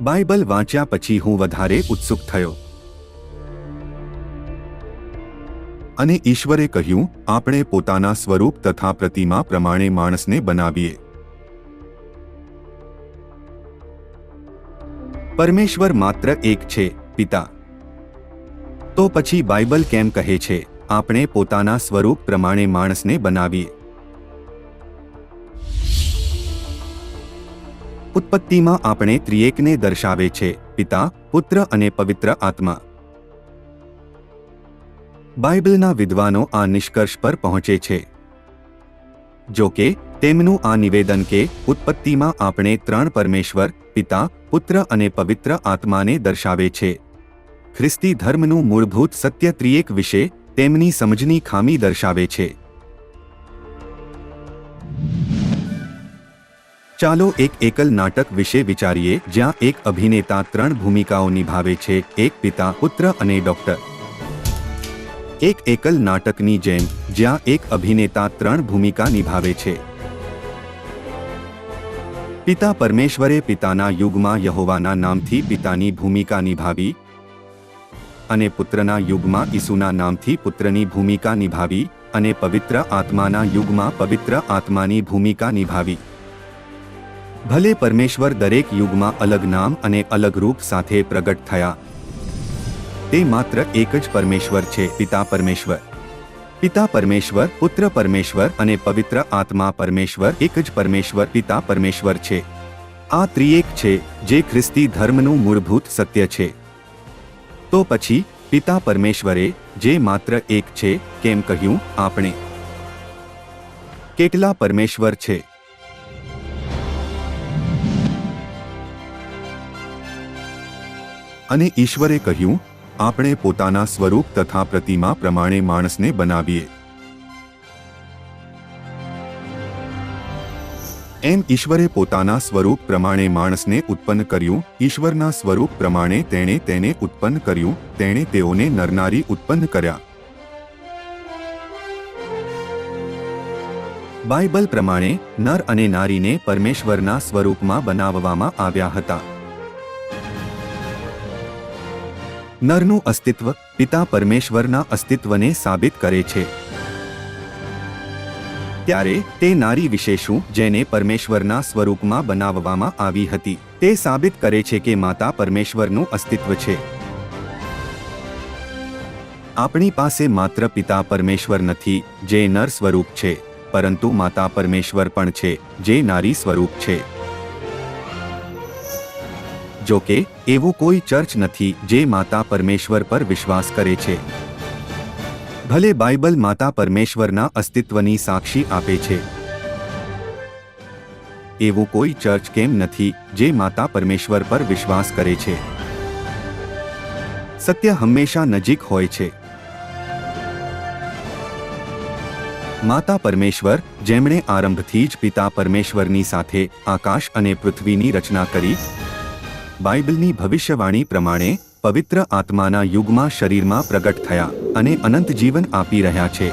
Bible વાંચ્યા પછી હું વધારે ઉત્સુક થયો. અને ઈશ્વરે કહ્યું, આપણે પોતાના સ્વરૂપ તથા પ્રતિમા પ્રમાણે માણસને બનાવીએ. પરમેશ્વર માત્ર એક છે, પિતા. તો પછી બાઇબલ કેમ કહે છે, આપણે પોતાના સ્વરૂપ પ્રમાણે માણસને બનાવીએ. ઉત્પત્તિમાં આપણે ત્રિએકને દર્શાવે છે, પિતા, પુત્ર અને પવિત્ર આત્મા. બાઇબલના વિદ્વાનો આ નિષ્કર્ષ પર પહોંચે છે. જો કે, તેમનું આ નિવેદન કે ઉત્પત્તિમાં આપણે ત્રણ પરમેશ્વર, પિતા, પુત્ર અને પવિત્ર આત્માને દર્શાવે છે. ખ્રિસ્તી ધર્મનું મૂળભૂત સત્ય ત્રિએક વિશે તેમની સમજની ખામી દર્શાવે છે. ચાલો એક એકલ નાટક વિશે વિચારીએ જ્યાં એક અભિનેતા ત્રણ ભૂમિકાઓ નિભાવે છે, એક પિતા, પુત્ર અને ડોક્ટર. એક એકલ નાટકની જેમ, જ્યાં એક અભિનેતા ત્રણ ભૂમિકા નિભાવે છે. પિતા પરમેશ્વરે પિતાના યુગમાં યહોવાના નામથી પિતાની ભૂમિકા નિભાવી અને પુત્રના યુગમાં ઈસુના નામથી પુત્રની ભૂમિકા નિભાવી અને પવિત્ર આત્માના યુગમાં પવિત્ર આત્માની ભૂમિકા નિભાવી. ભલે પરમેશ્વર દરેક યુગમાં અલગ નામ અને અલગ રૂપ સાથે પ્રગટ થયા. તે માત્ર એક જ પરમેશ્વર છે, પિતા પરમેશ્વર. પિતા પરમેશ્વર, પુત્ર પરમેશ્વર અને પવિત્ર આત્મા પરમેશ્વર, એક જ પરમેશ્વર, પિતા પરમેશ્વર છે. આ ત્રિએક છે, જે ખ્રિસ્તી ધર્મનું મૂળભૂત સત્ય છે. તો પછી, પિતા પરમેશ્વરે, જે માત્ર એક છે, કેમ કહ્યું? આપણે. કેટલા પરમેશ્વર છે? અને ઈશ્વરે કહ્યું, આપણે પોતાના સ્વરૂપ તથા પ્રતિમા પ્રમાણે માણસને બનાવીએ. એમ ઈશ્વરે પોતાના સ્વરૂપ પ્રમાણે માણસને ઉત્પન્ન કર્યું. ઈશ્વરના સ્વરૂપ પ્રમાણે તેણે તેને ઉત્પન્ન કર્યું. તેણે તેઓને નરનારી ઉત્પન્ન કર્યા. બાઇબલ પ્રમાણે નર અને નારીને પરમેશ્વરના સ્વરૂપમાં બનાવવામાં આવ્યા હતા. નરનું અસ્તિત્વ પિતા પરમેશ્વરના અસ્તિત્વને સાબિત કરે છે. ત્યારે તે નારી વિશે શું જેને પરમેશ્વરના સ્વરૂપમાં બનાવવામાં આવી હતી, તે સાબિત કરે છે કે માતા પરમેશ્વરનું અસ્તિત્વ છે. આપણી પાસે માત્ર પિતા પરમેશ્વર નથી, જે નર સ્વરૂપ છે, પરંતુ માતા પરમેશ્વર પણ છે, જે નારી સ્વરૂપ છે. જો કે, એવું કોઈ ચર્ચ નથી જે માતા પરમેશ્વર પર વિશ્વાસ કરે છે. ભલે બાઇબલ માતા પરમેશ્વરના અસ્તિત્વની સાક્ષી આપે છે. એવું કોઈ ચર્ચ કેમ નથી જે માતા પરમેશ્વર પર વિશ્વાસ કરે છે? સત્ય હંમેશા નજીક હોય છે. માતા પરમેશ્વર, જેમણે આરંભથી જ પિતા પરમેશ્વરની સાથે આકાશ અને પૃથ્વીની રચના કરી બાઇબલની ભવિષ્યવાણી પ્રમાણે પવિત્ર આત્માના યુગમાં શરીરમાં પ્રગટ થયા અને અનંત જીવન આપી રહ્યા છે.